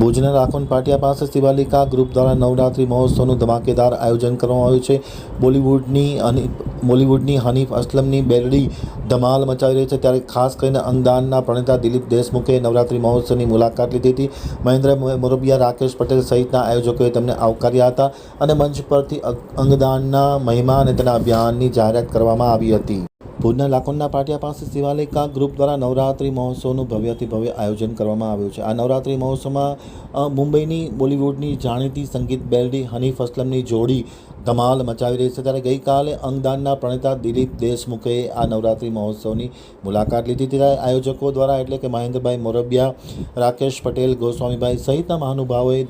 ભુજના રાખોન પાટિયા પાસે શિવાલિકા ગ્રુપ દ્વારા નવરાત્રિ મહોત્સવનું ધમાકેદાર આયોજન કરવામાં આવ્યું છે. બોલિવૂડની અને બોલિવૂડની હનીફ અસલમની બેરડી ધમાલ મચાવી રહી છે. ત્યારે ખાસ કરીને અંગદાનના પ્રણેતા દિલીપ દેશમુખે નવરાત્રિ મહોત્સવની મુલાકાત લીધી હતી. મહેન્દ્ર મોરબિયા રાકેશ પટેલ સહિતના આયોજકોએ તેમને આવકાર્યા હતા અને મંચ પરથી અંગદાનના મહિમા અને તેના અભિયાનની જાહેરાત કરવામાં આવી હતી. ભુજના લાખોંડના પાટિયા પાસે શિવાલિકા ગ્રુપ દ્વારા નવરાત્રિ મહોત્સવનું ભવ્યથી ભવ્ય આયોજન કરવામાં આવ્યું છે. આ નવરાત્રિ મહોત્સવમાં મુંબઈની બોલિવૂડની જાણીતી સંગીત બેલડી હનીફ અસલમની જોડી ધમાલ મચાવી રહી છે ત્યારે ગઈકાલે અંગદાનના પ્રણેતા દિલીપ દેશમુખે આ નવરાત્રિ મહોત્સવની મુલાકાત લીધી. ત્યારે આયોજકો દ્વારા એટલે કે મહેન્દ્રભાઈ મોરબિયા, રાકેશ પટેલ, ગોસ્વામીભાઈ સહિતના મહાનુભાવોએ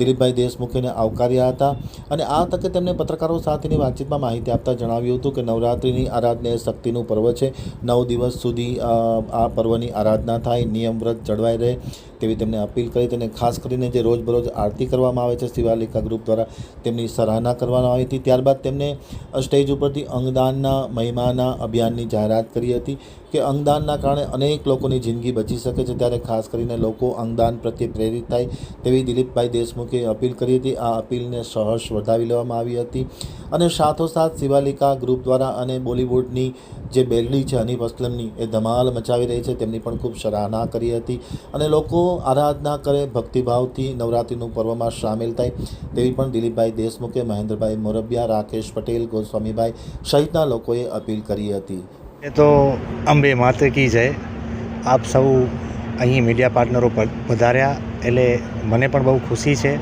દિલીપભાઈ દેશમુખેને આવકાર્યા હતા અને આ તકે તેમણે પત્રકારો સાથેની વાતચીતમાં માહિતી આપતા જણાવ્યું હતું કે નવરાત્રિની આરાધના એ શક્તિનું પર્વ છે. નવ દિવસ સુધી આ પર્વની આરાધના થાય નિયમ વ્રત જળવાઈ રહે. તેવી તેમને અપીલ કરી તેને ખાસ કરીને જે રોજબરોજ આરતી કરવામાં આવે છે શિવાલિકા ગ્રુપ દ્વારા તેમની સરાહના કરવામાં આવી હતી. ત્યારબાદ તેમને સ્ટેજ ઉપરથી અંગદાનના મહિમાના અભિયાનની જાહેરાત કરી હતી કે અંગદાનના કારણે અનેક લોકોની જિંદગી બચી શકે છે. ત્યારે ખાસ કરીને લોકો અંગદાન પ્રત્યે પ્રેરિત થાય તેવી દિલીપભાઈ દેશમુખે અપીલ કરી હતી. આ અપીલને સહર્ષ વધાવી લેવામાં આવી હતી. અને સાથોસાથ શિવાલિકા ગ્રુપ દ્વારા અને બોલિવૂડની જે બેલડી છે હનીફ અસલમની, એ ધમાલ મચાવી રહી છે. તેમની પણ ખૂબ સરાહના કરી હતી અને લોકો આરાધના કરે, ભક્તિભાવથી નવરાત્રિનું પર્વમાં સામેલ થાય તેવી પણ દિલીપભાઈ દેશમુખે, મહેન્દ્રભાઈ મોરબિયા, રાકેશ પટેલ, ગોસ્વામીભાઈ સહિતના લોકોએ અપીલ કરી હતી. એ તો અંબે માતે કી જય. આપ સૌ અહીં મીડિયા પાર્ટનરો પધાર્યા એટલે મને પણ બહુ ખુશી છે.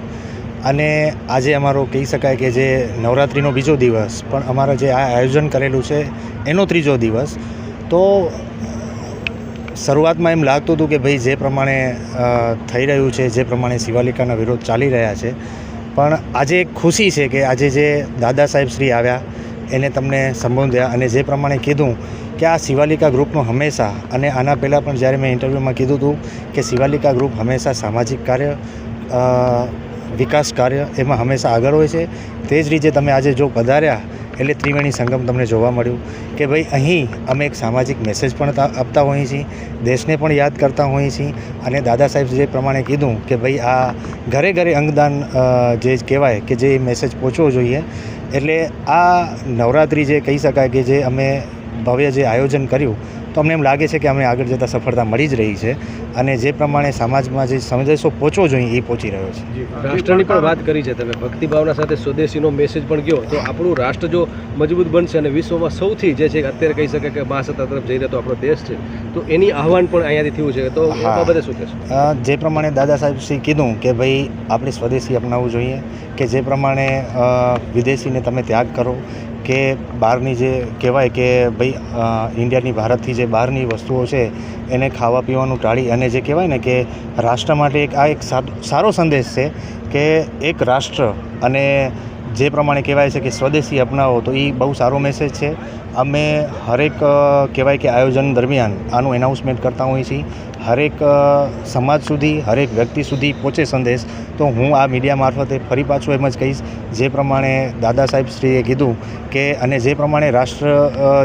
અને આજે અમારો કહી શકાય કે જે નવરાત્રિનો બીજો દિવસ, પણ અમારો જે આ આયોજન કરેલું છે, એનો ત્રીજો દિવસ. તો, શરૂઆતમાં એમ લાગતું હતું કે ભાઈ, જે પ્રમાણે થઈ રહ્યું છે, જે પ્રમાણે શિવાલિકાના વિરોધ ચાલી રહ્યા છે, પણ આજે એક ખુશી છે કે આજે જે દાદા સાહેબ શ્રી આવ્યા, એને તમને સંબોધ્યા અને જે પ્રમાણે કીધું કે આ શિવાલિકા ગ્રુપનું હંમેશા, અને આના પહેલાં પણ જ્યારે મેં ઇન્ટરવ્યૂમાં કીધું હતું કે શિવાલિકા ગ્રુપ હંમેશા સામાજિક કાર્ય વિકાસ કાર્ય એમાં હંમેશા આગળ હોય છે. તે જ રીતે તમે આજે જો પધાર્યા, એટલે ત્રિવેણી સંગમ તમને જોવા મળ્યું કે ભાઈ અહીં અમે એક સામાજિક મેસેજ પણ આપતા હોઈએ છીએ, દેશને પણ યાદ કરતા હોઈએ છીએ અને દાદા સાહેબ જે પ્રમાણે કીધું કે ભાઈ આ ઘરે ઘરે અંગદાન જે કહેવાય કે જે મેસેજ પહોંચવો જોઈએ, એટલે આ નવરાત્રિ જે કહી શકાય કે જે અમે ભવ્ય જે આયોજન કર્યું તો અમને એમ લાગે છે કે અમને આગળ જતાં સફળતા મળી જ રહી છે અને જે પ્રમાણે સમાજમાં જે સંદેશો પહોંચવો જોઈએ એ પહોંચી રહ્યો છે. રાષ્ટ્રની પણ વાત કરી છે તમે. ભક્તિભાવના સાથે સ્વદેશીનો મેસેજ પણ ગયો. તો આપણું રાષ્ટ્ર જો મજબૂત બનશે અને વિશ્વમાં સૌથી જે છે અત્યારે કહી શકે કે મહાસત્તા તરફ જઈ રહ્યો તો આપણો દેશ છે તો એની આહવાન પણ અહીંયાથી થયું છે. તો બધે. બાબતે શું કહેશો? જે પ્રમાણે દાદા સાહેબ શ્રી કીધું કે ભાઈ આપણે સ્વદેશી અપનાવવું જોઈએ કે જે પ્રમાણે વિદેશીને તમે ત્યાગ કરો કે બહારની જે કહેવાય કે ભાઈ ઇન્ડિયાની ભારતથી જે બહારની વસ્તુઓ છે, એને ખાવા પીવાનું ટાળી અને જે કહેવાય ને કે રાષ્ટ્ર માટે એક આ એક સારો સંદેશ છે કે એક રાષ્ટ્ર અને જે પ્રમાણે કહેવાય છે કે સ્વદેશી અપનાવો, તો એ બહુ સારો મેસેજ છે. અમે હરેક કહેવાય કે આયોજન દરમિયાન આનું એનાઉન્સમેન્ટ કરતા હોઈએ છીએ. હરેક સમાજ સુધી, હરેક વ્યક્તિ સુધી પહોંચે સંદેશ. તો હું આ મીડિયા મારફતે ફરી પાછું એમ જ કહીશ. જે પ્રમાણે દાદા સાહેબ શ્રીએ કીધું કે, અને જે પ્રમાણે રાષ્ટ્ર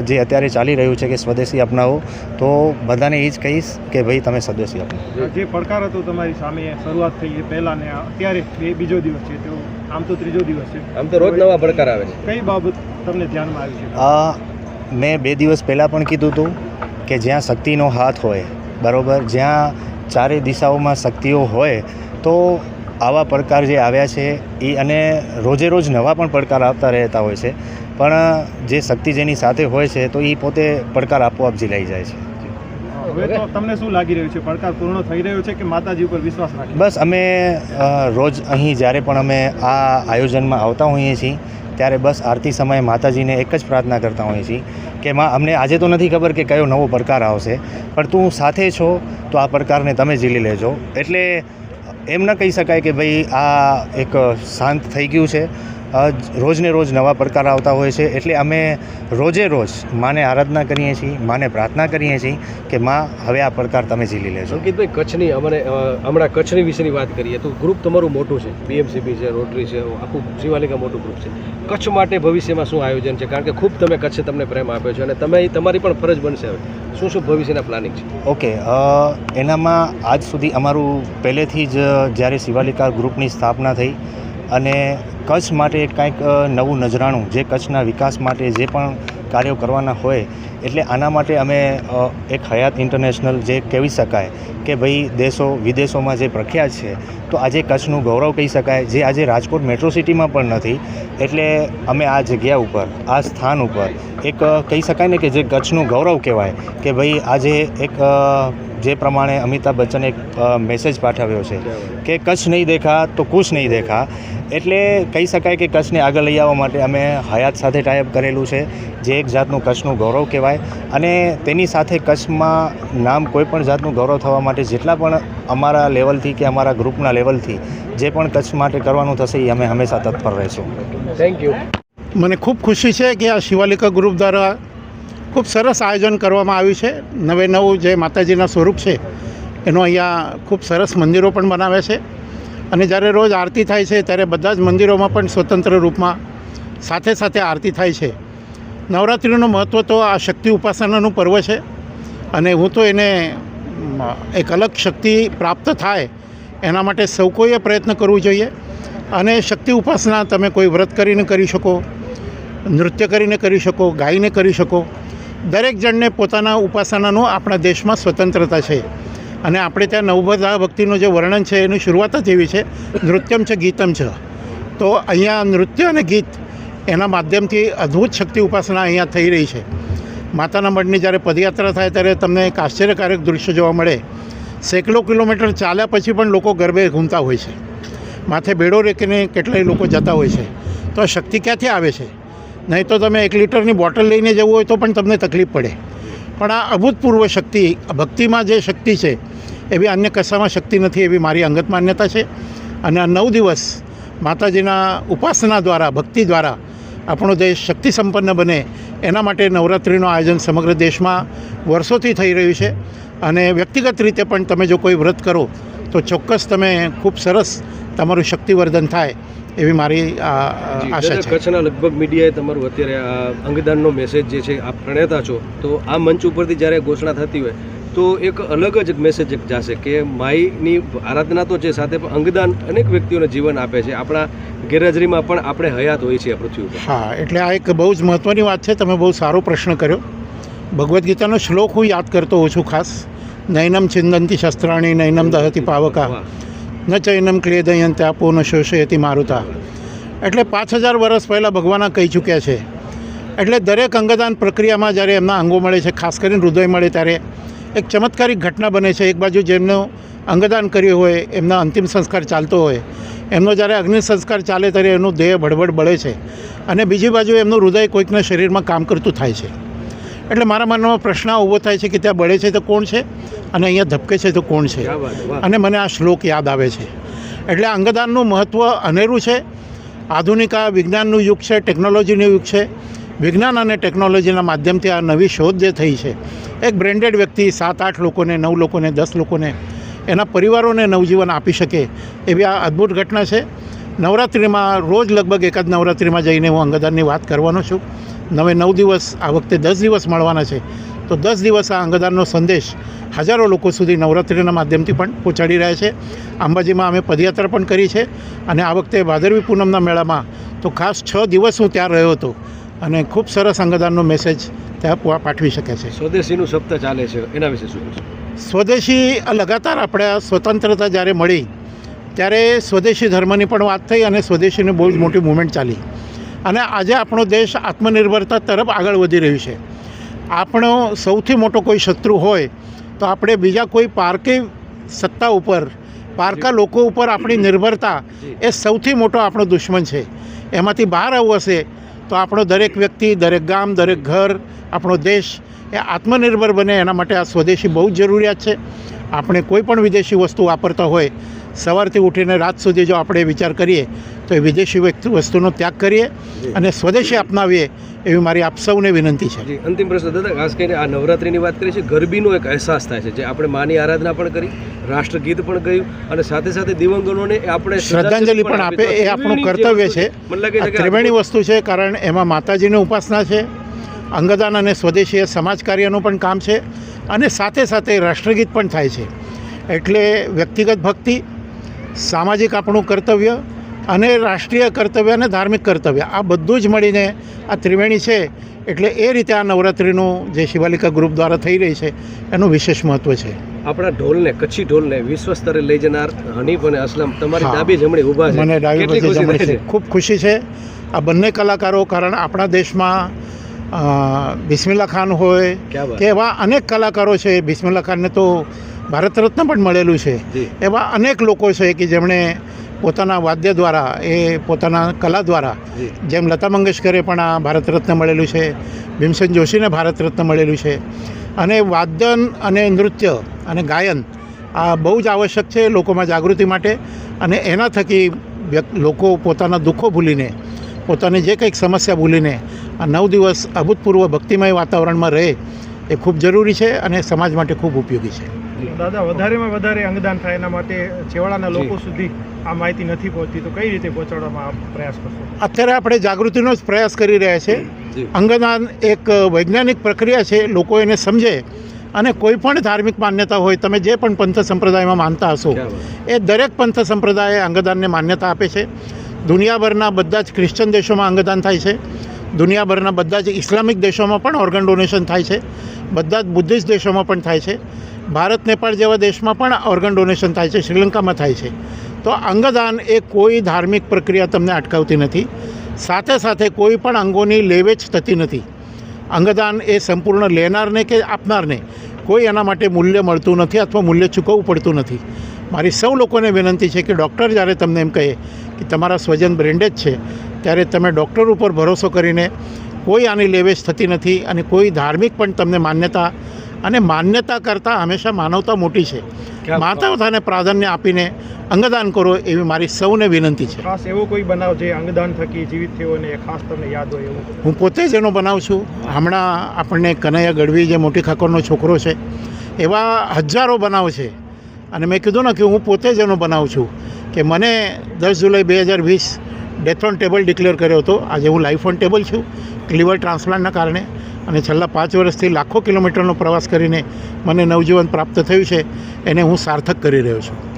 જે અત્યારે ચાલી રહ્યું છે કે સ્વદેશી અપનાવો, તો બધાને એ જ કહીશ કે ભાઈ તમે સ્વદેશી અપનાવો. જે પડકાર હતો તમારી સામે શરૂઆત થઈ પહેલા અત્યારે બીજો દિવસ છે, તો આમ તો ત્રીજો દિવસ છે. આમ તો રોજ નવા પડકાર આવે છે. કઈ બાબત તમને ધ્યાનમાં આવી છે? આ મેં બે દિવસ પહેલાં પણ કીધું હતું કે જ્યાં શક્તિનો હાથ હોય બરાબર જ્યાં ચારે દિશાઓમાં શક્તિઓ હોય તો આવા પડકાર જે આવ્યા છે એ અને રોજે રોજ નવા પણ પડકાર આવતા રહેતા હોય છે. પણ જે શક્તિ જેની સાથે હોય છે તો એ પોતે પડકાર આપોઆપ ઝીલાઈ જાય છે. હવે તમને શું લાગી રહ્યું છે? પડકાર પૂર્ણ થઈ રહ્યો છે કે માતાજી ઉપર વિશ્વાસ રાખે? બસ, અમે રોજ અહીં જ્યારે પણ અમે આ આયોજનમાં આવતા હોઈએ છીએ, ત્યારે બસ આરતી સમયે માતાજીને એક જ પ્રાર્થના કરતા હોઈએ છીએ કે માં, અમને આજે તો નથી ખબર કે કયો નવો પડકાર આવશે, પણ તું સાથે છો, તો આ પડકારને તમે ઝીલી લેજો. એટલે એમ ન કહી શકાય કે ભાઈ આ એક શાંત થઈ ગયું છે. રોજને રોજ નવા પડકાર આવતા હોય છે. એટલે અમે રોજે રોજ માને આરાધના કરીએ છીએ માને પ્રાર્થના કરીએ છીએ કે માં હવે આ પડકાર તમે ઝીલી લેશો અંકિતભાઈ કચ્છની અમને હમણાં કચ્છની વિશેની વાત કરીએ તો ગ્રુપ તમારું મોટું છે. બીએમસીબી છે રોટરી છે આખું શિવાલિકા મોટું ગ્રુપ છે. કચ્છ માટે ભવિષ્યમાં શું આયોજન છે? કારણ કે ખૂબ તમે કચ્છે તમને પ્રેમ આપ્યો છે અને તમે તમારી પણ ફરજ બનશે હવે. શું શું ભવિષ્યના પ્લાનિંગ છે? ઓકે એનામાં આજ સુધી અમારું પહેલેથી જ જ્યારે શિવાલિકા ગ્રુપની સ્થાપના થઈ અને કચ્છ માટે કાંઈક નવું નજરાણું, જે કચ્છના વિકાસ માટે જે પણ કાર્યો કરવાના હોય, એટલે આના માટે અમે એક હયાત ઇન્ટરનેશનલ જે કહેવી શકાય કે ભાઈ દેશો, વિદેશોમાં જે પ્રખ્યાત છે, તો આજે કચ્છનું ગૌરવ કહી શકાય. જે આજે રાજકોટ મેટ્રો સિટીમાં પણ નથી, એટલે અમે આ જગ્યા ઉપર, આ સ્થાન ઉપર એક કહી શકાય ને કે જે કચ્છનું ગૌરવ કહેવાય કે ભાઈ આજે એક જે પ્રમાણે અમિતાભ બચ્ચને એક મેસેજ પાઠવ્યો છે કે કચ્છ નહીં દેખા તો કુશ નહીં દેખા. એટલે કહી શકાય કે કચ્છને આગળ લઈ આવવા માટે અમે હયાત સાથે ટાઈપ કરેલું છે જે એક જાતનું કચ્છનું ગૌરવ કહેવાય. અને તેની સાથે કચ્છમાં નામ કોઈ પણ જાતનું ગૌરવ થવા માટે જેટલા પણ અમારા લેવલથી કે અમારા ગ્રુપના લેવલથી જે પણ કચ્છ માટે કરવાનું થશે એ અમે હંમેશા તત્પર રહીશું. થેન્ક યુ મને ખૂબ ખુશી છે કે આ શિવાલિકા ગ્રુપ દ્વારા ખૂબ સરસ આયોજન કરવામાં આવ્યું છે. નવે નવું જે માતાજીના સ્વરૂપ છે, એનો અહીંયા ખૂબ સરસ મંદિરો પણ બનાવે છે. અને જ્યારે રોજ આરતી થાય છે, ત્યારે બધા જ મંદિરોમાં પણ સ્વતંત્ર રૂપમાં સાથે સાથે આરતી થાય છે. નવરાત્રિનું મહત્ત્વ તો આ શક્તિ ઉપાસનાનું પર્વ છે. અને હું તો એને એક અલગ શક્તિ પ્રાપ્ત થાય, એના માટે સૌ કોઈએ પ્રયત્ન કરવું જોઈએ. અને શક્તિ ઉપાસના તમે કોઈ વ્રત કરીને કરી શકો, નૃત્ય કરીને કરી શકો, ગાઈને કરી શકો દરેક જણને પોતાના ઉપાસનાનો આપણા દેશમાં સ્વતંત્રતા છે. અને આપણે ત્યાં નવભદા ભક્તિનું જે વર્ણન છે, એની શરૂઆત જ એવી છે, નૃત્યમ છે ગીતમ છે. તો અહીંયા નૃત્ય અને ગીત એના માધ્યમથી અદ્ભુત શક્તિ ઉપાસના અહીંયા થઈ રહી છે. માતાના મઢની જ્યારે પદયાત્રા થાય ત્યારે તમને એક આશ્ચર્યકારક દૃશ્ય જોવા મળે. સેંકડો કિલોમીટર ચાલ્યા પછી પણ લોકો ગરબે ઘૂમતા હોય છે. માથે બેડો રેકીને કેટલાય લોકો જતા હોય છે. તો આ શક્તિ ક્યાંથી આવે છે? નહીં તો તમે એક લીટરની બોટલ લઈને જવું હોય તો પણ તમને તકલીફ પડે. પણ આ અભૂતપૂર્વ શક્તિ ભક્તિમાં જે શક્તિ છે, એવી અન્ય કશામાં શક્તિ નથી એવી મારી અંગત માન્યતા છે. અને આ નવ દિવસ માતાજીના ઉપાસના દ્વારા, ભક્તિ દ્વારા આપણો દેશ શક્તિ સંપન્ન બને. એના માટે નવરાત્રિનું આયોજન સમગ્ર દેશમાં વર્ષોથી થઈ રહ્યું છે. અને વ્યક્તિગત રીતે પણ તમે જો કોઈ વ્રત કરો, તો ચોક્કસ તમે ખૂબ સરસ તમારું શક્તિવર્ધન થાય. એવી મારી આશા છે. કચ્છના લગભગ મીડિયાએ તમારું અત્યારે આ અંગદાનનો મેસેજ જે છે આપ પ્રણેતા છો તો આ મંચ ઉપરથી જ્યારે ઘોષણા થતી હોય તો એક અલગ જ મેસેજ એક જશે કે માઈની આરાધના તો છે સાથે પણ અંગદાન અનેક વ્યક્તિઓને જીવન આપે છે. આપણા ગેરહાજરીમાં પણ આપણે હયાત હોઈએ છીએ પૃથ્વી ઉપર. હા એટલે આ એક બહુ જ મહત્ત્વની વાત છે. તમે બહુ સારો પ્રશ્ન કર્યો. ભગવદ્ ગીતાનો શ્લોક હું યાદ કરતો હોઉં છું ખાસ. નૈનમ છિંદંતી શસ્ત્રાણી નૈનમ દહતી પાવકા. ન ચૈનમ ક્લેદયંતે આપો ન શોષયતી મારુતા. એટલે પાંચ હજાર વર્ષ પહેલાં ભગવાન કહી ચૂક્યા છે. એટલે દરેક અંગદાન પ્રક્રિયામાં જ્યારે એમના અંગો મળે છે, ખાસ કરીને હૃદય મળે ત્યારે, એક ચમત્કારિક ઘટના બને છે. એક બાજુ જેમનું અંગદાન કર્યું હોય, એમના અંતિમ સંસ્કાર ચાલતો હોય, એમનો જ્યારે અગ્નિ સંસ્કાર ચાલે ત્યારે એનું દેહ ભડભડ બળે છે. અને બીજી બાજુ એમનું હૃદય કોઈકના શરીરમાં કામ કરતું થાય છે. એટલે મારા મનમાં પ્રશ્ન ઊભો થાય છે કે ત્યાં બળે છે તો કોણ છે? અને અહીંયા ધબકે છે તો કોણ છે? અને મને આ શ્લોક યાદ આવે છે. એટલે અંગદાનનું મહત્ત્વ અનેરું છે. આધુનિક આ વિજ્ઞાનનું યુગ છે ટેકનોલોજીનું યુગ છે. વિજ્ઞાન અને ટેકનોલોજીના માધ્યમથી આ નવી શોધ જે થઈ છે એક બ્રેન્ડેડ વ્યક્તિ સાત આઠ લોકોને નવ લોકોને દસ લોકોને એના પરિવારોને નવજીવન આપી શકે એવી આ અદ્ભુત ઘટના છે. નવરાત્રિમાં રોજ લગભગ એકાદ નવરાત્રિમાં જઈને હું અંગદાનની વાત કરવાનો છું. નવે નવ દિવસ આ વખતે દસ દિવસ મળવાના છે. તો દસ દિવસ આ અંગદાનનો સંદેશ હજારો લોકો સુધી નવરાત્રિના માધ્યમથી પણ પહોંચાડી રહ્યા છે. અંબાજીમાં અમે પદયાત્રા પણ કરી છે અને આ વખતે ભાદરવી પૂનમના મેળામાં તો ખાસ છ દિવસ હું ત્યાં રહ્યો હતો અને ખૂબ સરસ અંગદાનનો મેસેજ ત્યાં પાઠવી શકે છે. સ્વદેશીનું સપ્તાહ ચાલે છે. એના વિશે શું સ્વદેશી લગાતાર આપણે આ સ્વતંત્રતા જ્યારે મળી ત્યારે સ્વદેશી ધર્મની પણ વાત થઈ અને સ્વદેશીની બહુ જ મોટી મુવમેન્ટ ચાલી. અને આજે આપણો દેશ આત્મનિર્ભરતા તરફ આગળ વધી રહ્યું છે. આપણો સૌથી મોટો કોઈ શત્રુ હોય તો આપણે બીજા કોઈ પારકી સત્તા ઉપર, પારકા લોકો ઉપર આપણી નિર્ભરતા એ સૌથી મોટો આપણો દુશ્મન છે. એમાંથી બહાર આવવું હશે તો આપણો દરેક વ્યક્તિ, દરેક ગામ, દરેક ઘર, આપણો દેશ એ આત્મનિર્ભર બને. એના માટે આ સ્વદેશી બહુ જ જરૂરિયાત છે. આપણે કોઈ પણ વિદેશી વસ્તુ વાપરતા હોય સવારથી ઉઠીને રાત સુધી જો આપણે વિચાર કરીએ તો એ વિદેશી વસ્તુનો ત્યાગ કરીએ અને સ્વદેશી અપનાવીએ એવી મારી આપ સૌને વિનંતી છે. અંતિમ પ્રશ્ન દાદા ખાસ કરીને આ નવરાત્રિની વાત કરીએ છીએ ગરબીનો એક અહેસાસ થાય છે જે આપણે માની આરાધના પણ કરી રાષ્ટ્રગીત પણ ગયું અને સાથે સાથે દિવંગનોને આપણે શ્રદ્ધાંજલિ પણ આપે એ આપણું કર્તવ્ય છે. ત્રિવેણી વસ્તુ છે કારણ એમાં માતાજીની ઉપાસના છે અંગદાન અને સ્વદેશી એ સમાજ કાર્યનું પણ કામ છે અને સાથે સાથે રાષ્ટ્રગીત પણ થાય છે. એટલે વ્યક્તિગત ભક્તિ સામાજિક આપણું કર્તવ્ય અને રાષ્ટ્રીય કર્તવ્ય અને ધાર્મિક કર્તવ્ય. આ બધું જ મળીને આ ત્રિવેણી છે એટલે એ રીતે આ નવરાત્રિનું જે શિવાલિકા ગ્રુપ દ્વારા થઈ રહી છે એનું વિશેષ મહત્ત્વ છે. આપણા ઢોલને કચ્છી ઢોલને વિશ્વ સ્તરે લઈ જનાર હનીફ અને અસલમ તમારી ડાબી જમણી ઊભા છે. મને ડાબી કેટલી જમણી છે. ખૂબ ખુશી છે. આ બંને કલાકારો કારણ આપણા દેશમાં બિસ્મિલ્લા ખાન હોય કે એવા અનેક કલાકારો છે. બિસ્મિલ્લા ખાનને તો ભારત રત્ન પણ મળેલું છે. એવા અનેક લોકો છે કે જેમણે પોતાના વાદ્ય દ્વારા એ પોતાના કલા દ્વારા જેમ લતા મંગેશકરે પણ આ ભારત રત્ન મળેલું છે ભીમસેન જોશીને ભારત રત્ન મળેલું છે. અને વાદન અને નૃત્ય અને ગાયન આ બહુ જ આવશ્યક છે લોકોમાં જાગૃતિ માટે. અને એના થકી લોકો પોતાના દુઃખો ભૂલીને પોતાની જે કંઈક સમસ્યા ભૂલીને આ નવ દિવસ અભૂતપૂર્વ ભક્તિમય વાતાવરણમાં રહે એ ખૂબ જરૂરી છે અને સમાજ માટે ખૂબ ઉપયોગી છે. દાદા વધારેમાં વધારે અંગદાન થાય એના માટે છેવાડાના લોકો સુધી આ માહિતી નથી પહોંચતી. તો કઈ રીતે પહોંચાડવામાં પ્રયાસ કરશો? અત્યારે આપણે જાગૃતિનો જ પ્રયાસ કરી રહ્યા છે. અંગદાન એક વૈજ્ઞાનિક પ્રક્રિયા છે. લોકો એને સમજે અને કોઈ પણ ધાર્મિક માન્યતા હોય તમે જે પણ પંથ સંપ્રદાયમાં માનતા હશો એ દરેક પંથ સંપ્રદાયે અંગદાનને માન્યતા આપે છે. દુનિયાભરના બધા જ ક્રિશ્ચન દેશોમાં અંગદાન થાય છે. દુનિયાભરના બધા જ ઇસ્લામિક દેશોમાં પણ ઓર્ગન ડોનેશન થાય છે. બધા જ બુદ્ધિસ્ટ દેશોમાં પણ થાય છે. ભારત, નેપાળ જેવા દેશમાં પણ ઓર્ગન ડોનેશન થાય છે, શ્રીલંકામાં થાય છે. તો અંગદાન એ કોઈ ધાર્મિક પ્રક્રિયા તમને અટકાવતી નથી. સાથે સાથે કોઈ પણ અંગોની લેવેચ થતી નથી. અંગદાન એ સંપૂર્ણ લેનારને કે આપનારને કોઈ એના માટે મૂલ્ય મળતું નથી અથવા મૂલ્ય ચૂકવવું પડતું નથી. મારી સૌ લોકોને વિનંતી છે કે ડૉક્ટર જ્યારે તમને એમ કહે કે તમારા સ્વજન બ્રેન્ડેડ છે, ત્યારે તમે ડૉક્ટર ઉપર ભરોસો કરીને કોઈ આની લેવેચ થતી નથી અને કોઈ ધાર્મિક પણ તમને માન્યતા અને માન્યતા કરતાં હંમેશા માનવતા મોટી છે. માનવતાને પ્રાધાન્ય આપીને અંગદાન કરો એવી મારી સૌને વિનંતી છે. ખાસ એવો કોઈ બનાવ જે અંગદાન થકી જીવિત થયો અને ખાસ તમને યાદ હોય એવું? હું પોતે જ એનો બનાવું છું. હમણાં આપણને કનૈયા ગઢવી જે મોટી ખાકરનો છોકરો છે એવા હજારો બનાવ છે. અને મેં કીધું ને કે હું પોતે જ એનો બનાવું છું કે મને દસ જુલાઈ બે હજાર વીસ ડેથ ઓન ટેબલ ડિક્લેર કર્યો હતો. આજે હું લાઈફ ઓન ટેબલ છું લીવર ટ્રાન્સપ્લાન્ટના કારણે. અને છેલ્લા પાંચ વર્ષથી લાખો કિલોમીટરનો પ્રવાસ કરીને મને નવજીવન પ્રાપ્ત થયું છે, એને હું સાર્થક કરી રહ્યો છું.